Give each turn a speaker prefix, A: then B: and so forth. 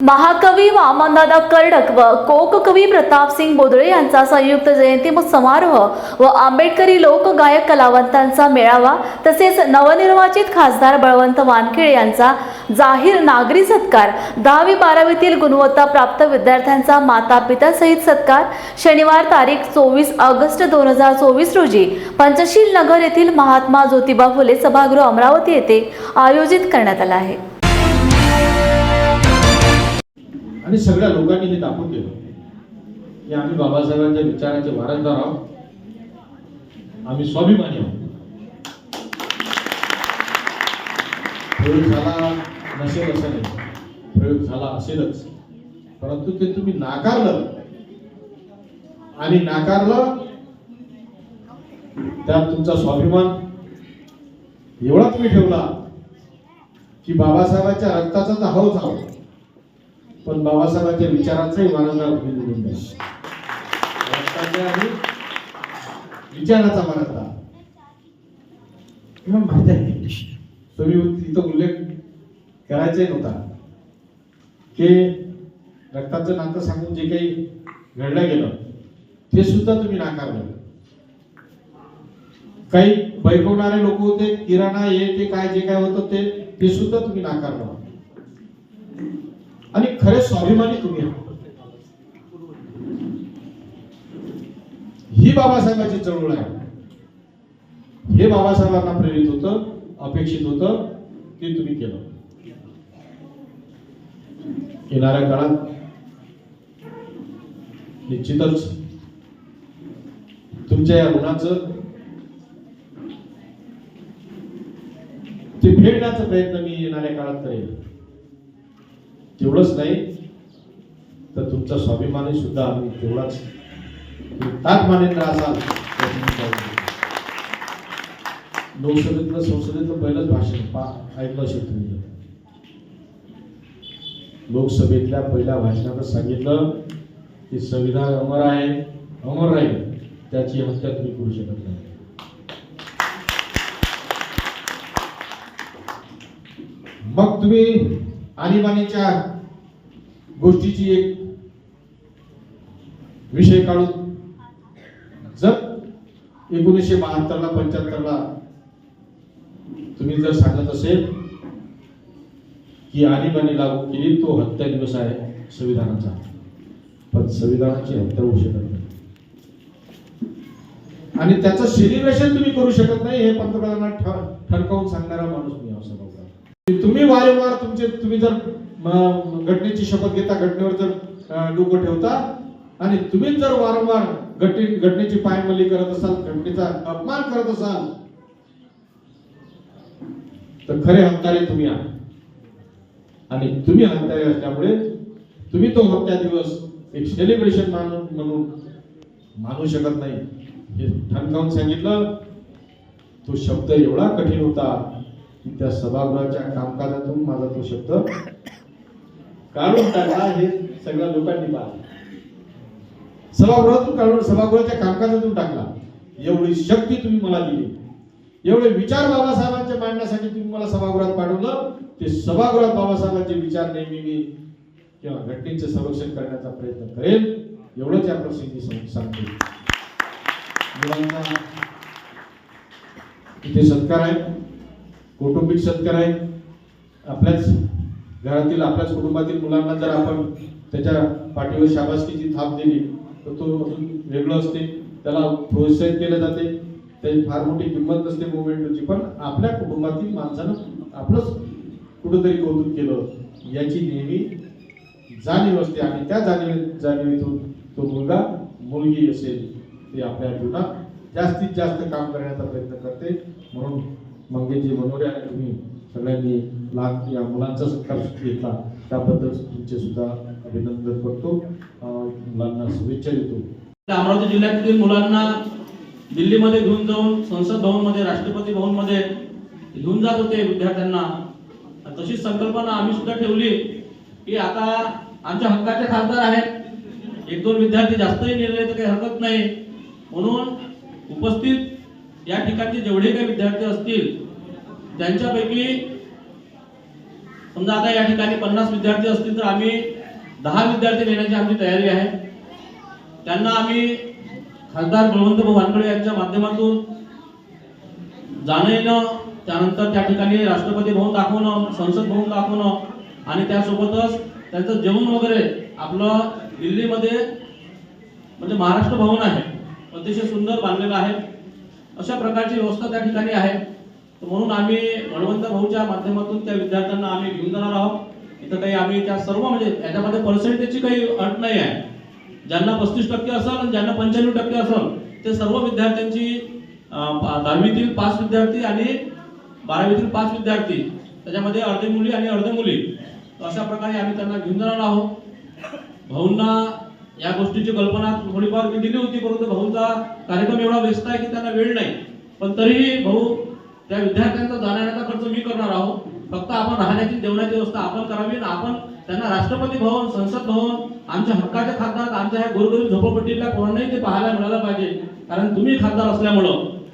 A: महाकवी वामनदादा कर्डक व कोककवी प्रतापसिंग बोदळे यांचा संयुक्त जयंती समारोह व आंबेडकरी लोकगायक कलावंतांचा मेळावा तसेच नवनिर्वाचित खासदार बळवंत वानखेडे यांचा जाहीर नागरी सत्कार दहावी बारावीतील गुणवत्ता प्राप्त विद्यार्थ्यांचा माता पितासहित सत्कार शनिवार तारीख चोवीस ऑगस्ट दोन हजार चोवीस रोजी पंचशील नगर येथील महात्मा ज्योतिबा फुले सभागृह अमरावती येथे आयोजित करण्यात आला आहे.
B: आणि सगळ्या लोकांनी हे दाखवून दिलं. की आम्ही बाबासाहेबांच्या विचारांचे वारसदार आहोत. आम्ही स्वाभिमानी आहोत. प्रयोग झाला नसेल असं नाही. प्रयोग झाला असेलच. परंतु ते तुम्ही नाकारलं. आणि नाकारलं त्यात तुमचा स्वाभिमान एवढा तुम्ही ठेवला की बाबासाहेबांच्या रक्ताचा तर हव आहोत पण बाबासाहेबांच्या विचारांचाही वारंवार तुम्ही निवडून द्या. विचाराचा वारंवार. किंवा तुम्ही तिथं उल्लेख करायचाही नव्हता. की रक्ताचं नातं सांगून जे काही घडलं गेलं ते सुद्धा तुम्ही नाकारलं. काही बैकवणारे लोक होते किराणा हे ते काय जे काय होतं ते ते सुद्धा तुम्ही नाकारलं. आणि खरे स्वाभिमानी तुम्ही ही बाबासाहेबांची चळवळ आहे. हे बाबासाहेबांना प्रेरित होतं अपेक्षित होतं ते तुम्ही केलं. येणाऱ्या काळात निश्चितच तुमच्या या गुणाचं ते फेडण्याचा प्रयत्न मी येणाऱ्या काळात करेल तेवढंच नाही तर तुमचा स्वाभिमानी सुद्धा आम्ही तेवढाच ताक मानेंद्र असाल लोकसभेतलं संसदेतलं पहिलंच भाषण पा ऐकलं असेल तुम्ही लोकसभेतल्या पहिल्या भाषणातच सांगितलं की संविधान अमर आहे अमर राहील त्याची हत्या तुम्ही करू शकत नाही. मग तुम्ही आणीबाणीच्या गोष्टीची एक विषय काढून जर एकोणीसशे बहात्तरला पंच्याहत्तरला तुम्ही जर सांगत असेल की आणीबाणी लागू केली तो हत्या दिवस आहे संविधानाचा. पण संविधानाची हत्या होऊ शकत नाही. आणि त्याचं सेलिब्रेशन तुम्ही करू शकत नाही हे पंतप्रधानांना ठरकावून सांगणारा माणूस मी असं तुम्ही वारंवार तुमचे तुम्ही जर घटनेची शपथ घेता घटनेवर जर डोकं ठेवता आणि तुम्ही जर वारंवार घटने घटनेची पायमल्ली करत असाल घटनेचा अपमान करत असाल तर खरे हत्यारे तुम्ही आहात. आणि तुम्ही हत्यारे असल्यामुळे तुम्ही तो हत्या दिवस एक सेलिब्रेशन मानून म्हणून मानू शकत नाही. हे ठणकावून सांगितलं तो शब्द एवढा कठीण होता. की त्या सभागृहाच्या कामकाजातून माझा तो शब्द काढून टाकला हे सगळ्या लोकांनी पाहिलं. सभागृहातून काढून सभागृहाच्या कामकाजातून टाकला. एवढी शक्ती तुम्ही मला दिली. एवढे विचार बाबासाहेबांचे मांडण्यासाठी तुम्ही मला सभागृहात पाठवलं. ते सभागृहात बाबासाहेबांचे विचार नेहमी मी किंवा घटनेचे संरक्षण करण्याचा प्रयत्न करेल एवढंच या प्रसंगी सांगतो. मुलांना इथे सत्कार आहे. कौटुंबिक सत्कार आहे. आपल्याच घरातील आपल्याच कुटुंबातील मुलांना जर आपण त्याच्या पाठीवर शाबासकीची थाप दिली तर तो अजून वेगळं असते. त्याला प्रोत्साहित केलं जाते. त्याची फार मोठी किंमत नसते मोमेंटची पण आपल्या कुटुंबातील माणसानं आपलंच कुठंतरी कौतुक केलं. याची नेहमी जाणीव असते आणि त्या जाणीव जाणीवेतून तो मुलगा मुलगी असेल ते आपल्या जीवनात जास्तीत जास्त काम करण्याचा प्रयत्न करते. म्हणून मंगेशजी बनवले आणि तुम्ही सगळ्यांनी लाख या मुलांचा सत्कार घेतला. त्याबद्दल तुमचे सुद्धा अभिनंदन करतो. मुलांना शुभेच्छा देतो.
C: अमरावती जिल्ह्यातील मुलांना दिल्लीमध्ये घेऊन जाऊन संसद भवनमध्ये राष्ट्रपती भवनमध्ये घेऊन जात होते विद्यार्थ्यांना. तशीच संकल्पना आम्ही सुद्धा ठेवली की आता आमच्या हक्काचे खासदार आहेत. एक दोन विद्यार्थी जास्तही निर्णय तर काही हरकत नाही. म्हणून उपस्थित या ठिकाणचे जेवढे काही विद्यार्थी असतील त्यांच्यापैकी समजा आता या ठिकाणी पन्नास विद्यार्थी असतील तर आम्ही दहा विद्यार्थी नेण्याची आमची तयारी आहे. त्यांना आम्ही खासदार बळवंत वानकडे यांच्या माध्यमातून जाणं येणं त्यानंतर त्या ठिकाणी राष्ट्रपती भवन दाखवणं संसद भवन दाखवणं आणि त्यासोबतच त्यांचं जेवण वगैरे आपलं दिल्लीमध्ये म्हणजे महाराष्ट्र भवन आहे. अतिशय सुंदर बांधलेलं आहे. अशा प्रकारची व्यवस्था त्या ठिकाणी आहे. म्हणून आम्ही बळवंत भाऊच्या माध्यमातून त्या विद्यार्थ्यांना आम्ही घेऊन जाणार आहोत. इथं काही आम्ही त्या सर्व म्हणजे याच्यामध्ये पर्सेंटेजची काही अट नाही आहे. ज्यांना पस्तीस टक्के असेल आणि ज्यांना पंच्याण्णव टक्के असेल ते सर्व विद्यार्थ्यांची दहावीतील पाच विद्यार्थी आणि बारावीतील पाच विद्यार्थी त्याच्यामध्ये अर्धे मुली आणि अर्धे मुली अशा प्रकारे आम्ही त्यांना घेऊन जाणार आहोत. भाऊंना या गोष्टीची कल्पना थोडीफार मी दिली होती परंतु भाऊचा कार्यक्रम एवढा व्यस्त आहे की त्यांना वेळ नाही. पण तरीही भाऊ त्या विद्यार्थ्यांचा जाण्याचा खर्च मी करणार आहोत. फक्त आपण राहण्याची जेवणाची व्यवस्था आपण करावी आणि आपण त्यांना राष्ट्रपती भवन संसद भवन आमच्या हक्काच्या खासदार आमच्या ह्या गोरगरीब झोपडपट्टीतल्या कोणालाही ते पाहायला मिळालं पाहिजे. कारण तुम्ही खासदार असल्यामुळं